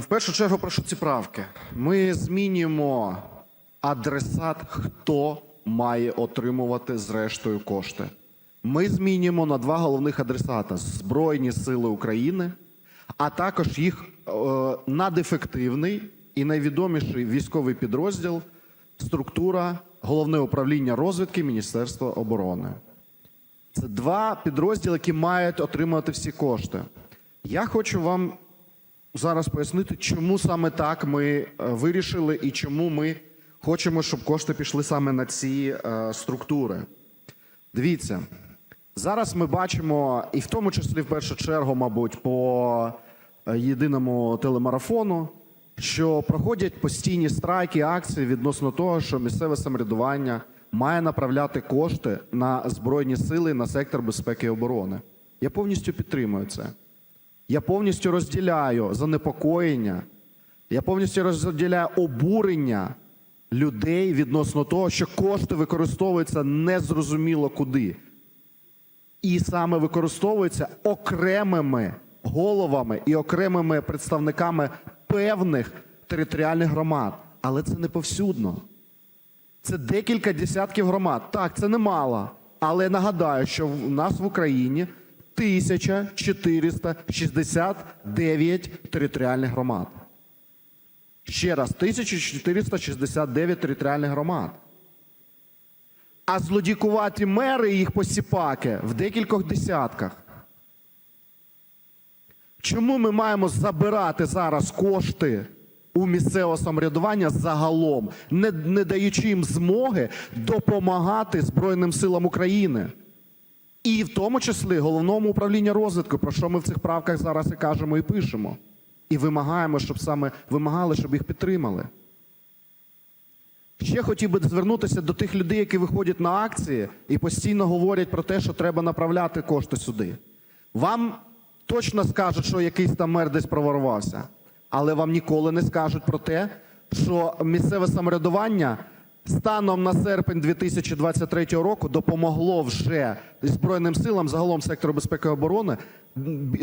В першу чергу прошу ці правки. Ми змінюємо адресат, хто має отримувати зрештою кошти. Ми змінюємо на два головних адресата: Збройні Сили України, а також їх е, надефективний і найвідоміший військовий підрозділ структура Головне управління розвідки Міністерства оборони. Це два підрозділи, які мають отримувати всі кошти. Я хочу вам зараз пояснити, чому саме так ми е, вирішили і чому ми хочемо, щоб кошти пішли саме на ці е, структури. Дивіться, зараз ми бачимо, і в тому числі в першу чергу, мабуть, по е, єдиному телемарафону, що проходять постійні страйки, акції відносно того, що місцеве самоврядування має направляти кошти на збройні сили на сектор безпеки і оборони. Я повністю підтримую це. Я повністю розділяю занепокоєння, я повністю розділяю обурення людей відносно того, що кошти використовуються незрозуміло куди. І саме використовуються окремими головами і окремими представниками певних територіальних громад. Але це не повсюдно. Це декілька десятків громад. Так, це немало. Але нагадаю, що в нас в Україні 1469 територіальних громад. Ще раз, 1469 територіальних громад. А злодікуваті мери і їх посіпаки в декількох десятках. Чому ми маємо забирати зараз кошти у місцевого самоврядування загалом, не, не даючи їм змоги допомагати Збройним силам України? І в тому числі головному управлінню розвитку, про що ми в цих правках зараз і кажемо і пишемо. І вимагаємо, щоб саме вимагали, щоб їх підтримали. Ще хотів би звернутися до тих людей, які виходять на акції і постійно говорять про те, що треба направляти кошти сюди. Вам точно скажуть, що якийсь там мер десь проворвався, але вам ніколи не скажуть про те, що місцеве самоврядування станом на серпень 2023 року допомогло вже Збройним силам загалом сектору безпеки і оборони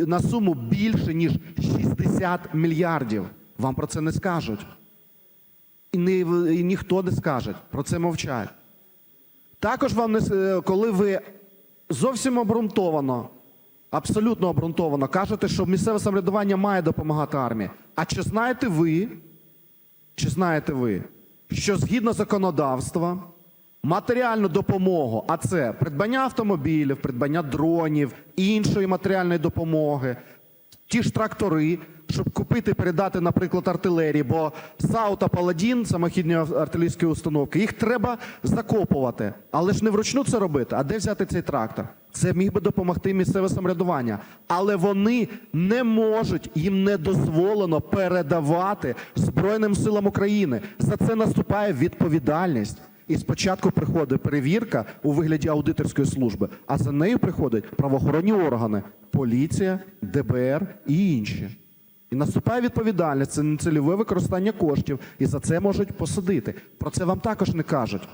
на суму більше ніж 60 мільярдів. Вам про це не скажуть. І, не, і ніхто не скаже, про це мовчать. Також вам не е, коли ви зовсім обґрунтовано, абсолютно обґрунтовано кажете, що місцеве самоврядування має допомагати армії. А чи знаєте ви, чи знаєте ви, що згідно законодавства матеріальну допомогу, а це придбання автомобілів, придбання дронів, іншої матеріальної допомоги, ті ж трактори, щоб купити, передати, наприклад, артилерії, бо САУ та Паладін, самохідні артилерійські установки, їх треба закопувати. Але ж не вручну це робити. А де взяти цей трактор? Це міг би допомогти місцеве самоврядування. Але вони не можуть, їм не дозволено передавати Збройним силам України. За це наступає відповідальність. І спочатку приходить перевірка у вигляді аудиторської служби, а за нею приходять правоохоронні органи, поліція, ДБР і інші. І наступає відповідальність, це нецільове використання коштів, і за це можуть посадити. Про це вам також не кажуть.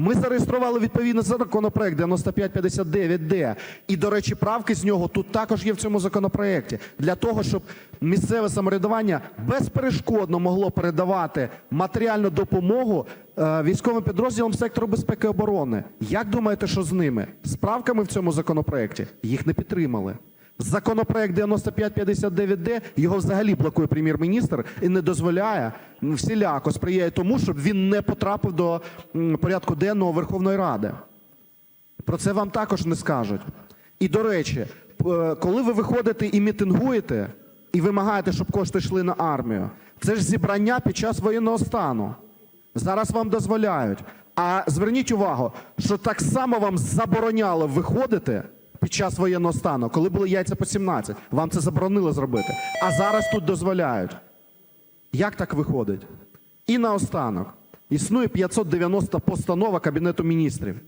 Ми зареєстрували відповідний законопроект 9559Д. І, до речі, правки з нього тут також є в цьому законопроекті. Для того, щоб місцеве самоврядування безперешкодно могло передавати матеріальну допомогу е, військовим підрозділам сектору безпеки і оборони. Як думаєте, що з ними? З правками в цьому законопроекті їх не підтримали. Законопроект 9559Д його взагалі блокує прем'єр-міністр і не дозволяє всіляко сприяє тому, щоб він не потрапив до порядку денного Верховної Ради. Про це вам також не скажуть. І до речі, е, коли ви виходите і мітингуєте, і вимагаєте, щоб кошти йшли на армію, це ж зібрання під час воєнного стану. Зараз вам дозволяють. А зверніть увагу, що так само вам забороняли виходити під час воєнного стану, коли були яйця по 17. Вам це заборонили зробити. А зараз тут дозволяють. Як так виходить? І наостанок. Існує 590 постанова Кабінету міністрів.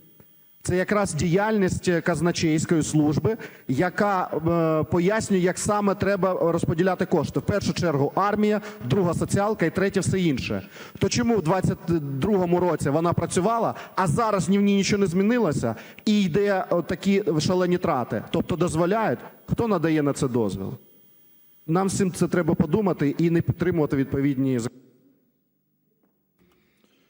Це якраз діяльність е, казначейської служби, яка е, пояснює, як саме треба розподіляти кошти. В першу чергу армія, друга соціалка і третє все інше. То чому в 22-му році вона працювала, а зараз ні в ній нічого не змінилося, і йде такі шалені трати? Тобто дозволяють, хто надає на це дозвіл? нам всім це треба подумати і не підтримувати відповідні закони.